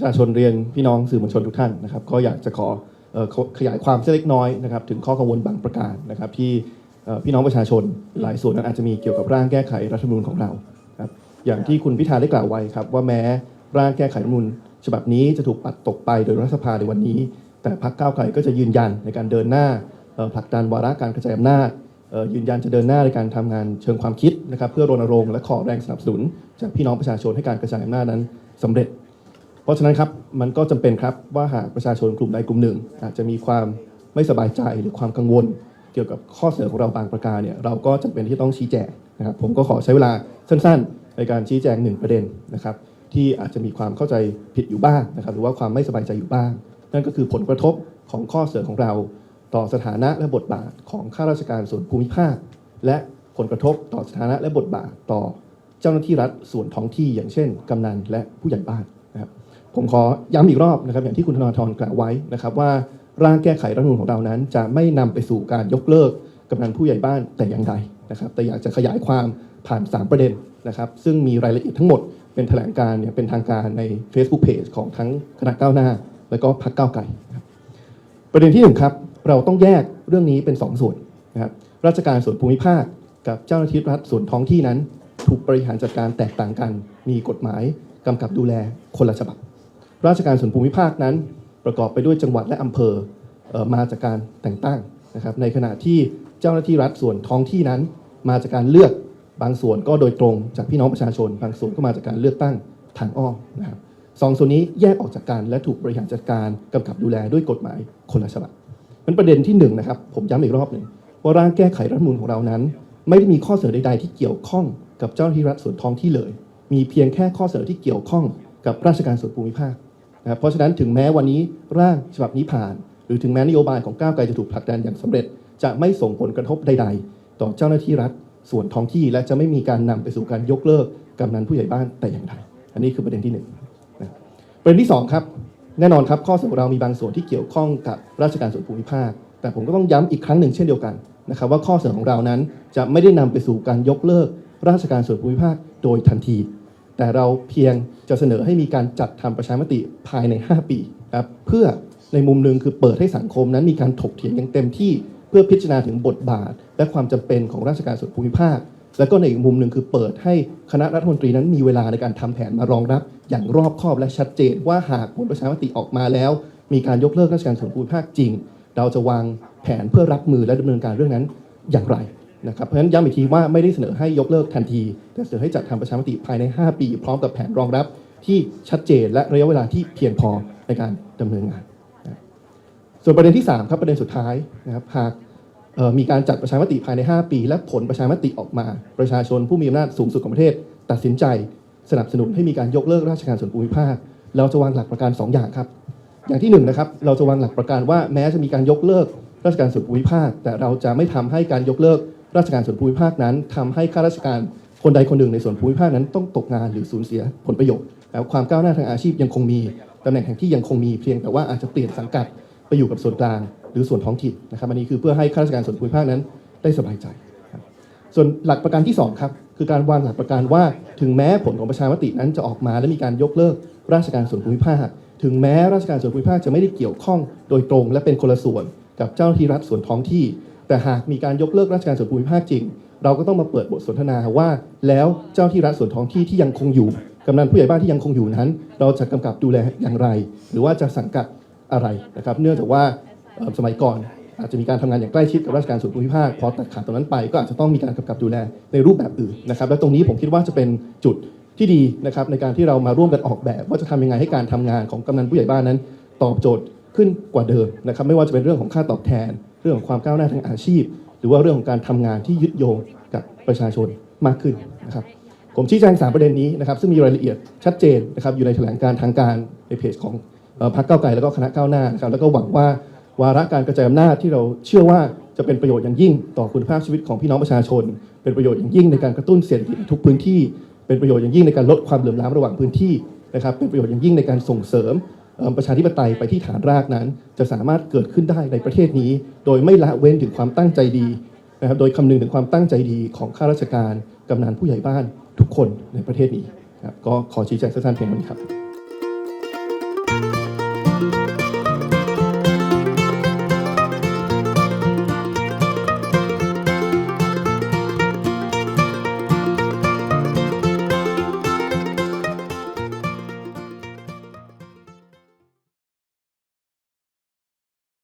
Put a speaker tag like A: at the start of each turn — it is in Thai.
A: ประชาชนเรียนพี่น้องสื่อมวลชนทุกท่านนะครับ ก็อยากจะขอออขยายความเล็กน้อยนะครับถึงข้อกังวลบางประการนะครับที่พี่น้องประชาชนหลายส่วนนั้นอาจจะมีเกี่ยวกับร่างแก้ไขรัฐธรรมนูญของเราครับอย่างที่คุณพิธาได้กล่าวไว้ครับว่าแม้ร่างแก้ไขรัฐธรรมนูญฉบับนี้จะถูกปัดตกไปโดยรัฐสภาในวันนี้ แต่พรรคก้าวไกลก็จะยืนยันในการเดินหน้าผลักดันวาระการกระจายอำนาจยืนยันจะเดินหน้าในการทำงานเชิงความคิดนะครับเพื่อรณรงค์และขอแรงสนับสนุน จากพี่น้องประชาชนให้การกระจายอำนาจนั้นสำเร็จ เพราะฉะนั้นครับมันก็จำเป็นครับว่าหากประชาชนกลุ่มใดกลุ่มหนึ่ง อาจจะมีความไม่สบายใจหรือความกังวล เกี่ยวกับข้อเสนอของเราบางประการเนี่ยเราก็จำเป็นที่ต้องชี้แจงนะครับผมก็ขอใช้เวลาสั้นๆ ในการชี้แจงหนึ่งประเด็นนะครับที่อาจจะมีความเข้าใจผิดอยู่บ้างนะครับหรือว่าความไม่สบายใจอยู่บ้าง นั่นก็คือผลกระทบของข้อเสนอของเรา ต่อสถานะและบทบาทของข้าราชการส่วนภูมิภาค และผลกระทบต่อสถานะและบทบาทต่อเจ้าหน้าที่รัฐส่วนท้องที่อย่างเช่น กำนันและผู้ใหญ่บ้าน ผมขอย้ำอีกรอบนะครับอย่างที่คุณธนาธรกล่าวไว้นะครับว่าร่างแก้ไขรัฐธรรมนูญของเรานั้น จะไม่นำไปสู่การยกเลิกกำนันผู้ใหญ่บ้านแต่อย่างใดนะครับแต่อยากจะขยายความผ่าน 3 ประเด็นนะครับซึ่งมีรายละเอียดทั้งหมดเป็นแถลงการณ์เนี่ยเป็นทางการใน Facebook Page ของทั้งคณะก้าวหน้า และก็พรรคก้าวไกลประเด็นที่หนึ่งครับเราต้องแยกเรื่องนี้เป็น 2 ส่วนนะครับราชการส่วนภูมิภาค กับเจ้าหน้าที่รัฐส่วนท้องที่นั้น ถูกบริหารจัดการแตกต่างกัน มีกฎหมายกำกับดูแลคนละฉบับ ราชการส่วนภูมิภาคนั้น ประกอบไปด้วยจังหวัดและอำเภอเออมาจากการแต่งตั้งนะครับ ในขณะที่เจ้าหน้าที่รัฐส่วนท้องที่นั้น มาจากการเลือกบางส่วนก็โดยตรงจากพี่น้องประชาชน บางส่วนก็มาจากการเลือกตั้งทางอ้อมนะครับสองส่วนนี้แยกออกจากกันและถูกบริหารจัดการกำกับดูแลด้วยกฎหมายคนละฉบับมันประเด็นที่หนึ่งนะครับผมย้ำอีกรอบหนึ่งว่าร่างแก้ไขรัฐมนูญของเรานั้น ไม่ได้มีข้อเสนอใดๆที่เกี่ยวข้องกับเจ้าหน้าที่รัฐส่วนท้องที่เลย มีเพียงแค่ข้อเสนอที่เกี่ยวข้องกับราชการส่วนภูมิภาค นะครับเพราะฉะนั้นถึงแม้วันนี้ร่างฉบับนี้ผ่าน หรือถึงแม้นโยบายของก้าวไกลจะถูกผลักดันอย่างสำเร็จ จะไม่ส่งผลกระทบใด ๆ ต่อเจ้าหน้าที่รัฐส่วนท้องที่และจะไม่มีการนำไปสู่การยกเลิกกำนันผู้ใหญ่บ้านแต่อย่างใดอันนี้คือประเด็นที่หนึ่งนะประเด็นที่สองครับ แน่นอนครับข้อเสนอเรามีบางส่วนที่เกี่ยวข้องกับราชการส่วนภูมิภาค แต่ผมก็ต้องย้ำอีกครั้งหนึ่งเช่นเดียวกันนะครับว่าข้อเสนอของเรานั้นจะไม่ได้นำไปสู่การยกเลิกราชการส่วนภูมิภาคโดยทันที แต่เราเพียงจะเสนอให้มีการจัดทำประชามติภายใน 5 ปีครับเพื่อในมุมหนึ่งคือเปิดให้สังคมนั้นมีการถกเถียงอย่างเต็มที่เพื่อพิจารณาถึงบทบาท และความจำเป็นของราชการส่วนภูมิภาค แล้วก็ในอีกมุมหนึ่งคือเปิดให้คณะรัฐมนตรีนั้นมีเวลาในการทำแผนมารองรับ อย่างรอบคอบและชัดเจน ว่าหากผลประชามติออกมาแล้ว มีการยกเลิกราชการส่วนภูมิภาคจริง เราจะวางแผนเพื่อรับมือและดำเนินการเรื่องนั้นอย่างไร นะครับเพราะฉะนั้นย้ำอีกทีว่าไม่ได้เสนอให้ยกเลิกทันที แต่เสนอให้จัดทำประชามติภายใน 5 ปี พร้อมกับแผนรองรับที่ชัดเจนและระยะเวลาที่เพียงพอในการดำเนินงาน ส่วนประเด็นที่ 3 ครับประเด็นสุดท้ายนะครับหากมีการจัดประชามติภายใน 5 ปี และผลประชามติออกมา ประชาชนผู้มีอำนาจสูงสุดของประเทศ ตัดสินใจสนับสนุนให้มีการยกเลิกราชการส่วนภูมิภาค เราจะวางหลักประกันสองอย่างครับ อย่างที่หนึ่งนะครับเราจะวางหลักประกันว่าแม้จะมีการยกเลิกราชการส่วนภูมิภาค แต่เราจะไม่ทำให้การยกเลิก ราชการส่วนภูมิภาคนั้นทำให้ข้าราชการคนใดคนหนึ่งในส่วนภูมิภาคนั้นต้องตกงานหรือสูญเสียผลประโยชน์แล้วความก้าวหน้าทางอาชีพยังคงมีตำแหน่งแห่งที่ยังคงมีเพียงแต่ว่าอาจจะเปลี่ยนสังกัดไปอยู่กับส่วนกลางหรือส่วนท้องถิ่นนะครับอันนี้คือเพื่อให้ข้าราชการส่วนภูมิภาคนั้นได้สบายใจ ส่วนหลักประกันที่2ครับคือการวางหลักประกันว่าถึงแม้ผลของประชามตินั้นจะออกมาและมีการยกเลิกราชการส่วนภูมิภาค ถึงแม้ราชการส่วนภูมิภาคจะไม่ได้เกี่ยวข้องโดยตรง และเป็นคนละส่วนกับเจ้าหน้าที่รัฐส่วนท้องที่ แต่หากมีการยกเลิกราชการส่วนภูมิภาคจริง เราก็ต้องมาเปิดบทสนทนาว่า แล้วเจ้าที่รัฐส่วนท้องที่ที่ยังคงอยู่กำนันผู้ใหญ่บ้านที่ยังคงอยู่นั้น เราจะกำกับดูแลอย่างไร หรือว่าจะสังกัดอะไรนะครับ เนื่องจากว่าสมัยก่อนอาจจะมีการทำงานอย่างใกล้ชิดกับราชการส่วนภูมิภาคพอตัดขาดตรงนั้นไปก็อาจจะต้องมีการกำกับดูแลในรูปแบบอื่นนะครับ และตรงนี้ผมคิดว่าจะเป็นจุดที่ดีนะครับในการที่เรามาร่วมกันออกแบบ ว่าจะทำยังไงให้การทำงานของกำนันผู้ใหญ่บ้านนั้น ตอบโจทย์ขึ้นกว่าเดิมนะครับ ไม่ว่าจะเป็นเรื่องของค่าตอบแทน เรื่องของความก้าวหน้าทางอาชีพ หรือว่าเรื่องของการทำงานที่ยึดโยงกับประชาชนมากขึ้นนะครับผมชี้แจงสามประเด็นนี้นะครับซึ่งมีรายละเอียดชัดเจนนะครับอยู่ในแถลงการทางการในเพจของพรรคก้าวไกลแล้วก็คณะก้าวหน้านะครับแล้วก็หวังว่าวาระการกระจายอำนาจที่เราเชื่อว่าจะเป็นประโยชน์อย่างยิ่ง ต่อคุณภาพชีวิตของพี่น้องประชาชน เป็นประโยชน์อย่างยิ่งในการกระตุ้นเศรษฐกิจทุกพื้นที่ เป็นประโยชน์อย่างยิ่งในการลดความเหลื่อมล้ำระหว่างพื้นที่นะครับเป็นประโยชน์อย่างยิ่งในการส่งเสริม ประชาธิปไตยไปที่ฐานรากนั้น จะสามารถเกิดขึ้นได้ในประเทศนี้ โดยไม่ละเว้นถึงความตั้งใจดีนะครับโดยคำนึงถึงความตั้งใจดีของข้าราชการกำนันผู้ใหญ่บ้านทุกคนในประเทศนี้ครับก็ขอชี้แจงสั้นๆเพียงเท่านี้ครับ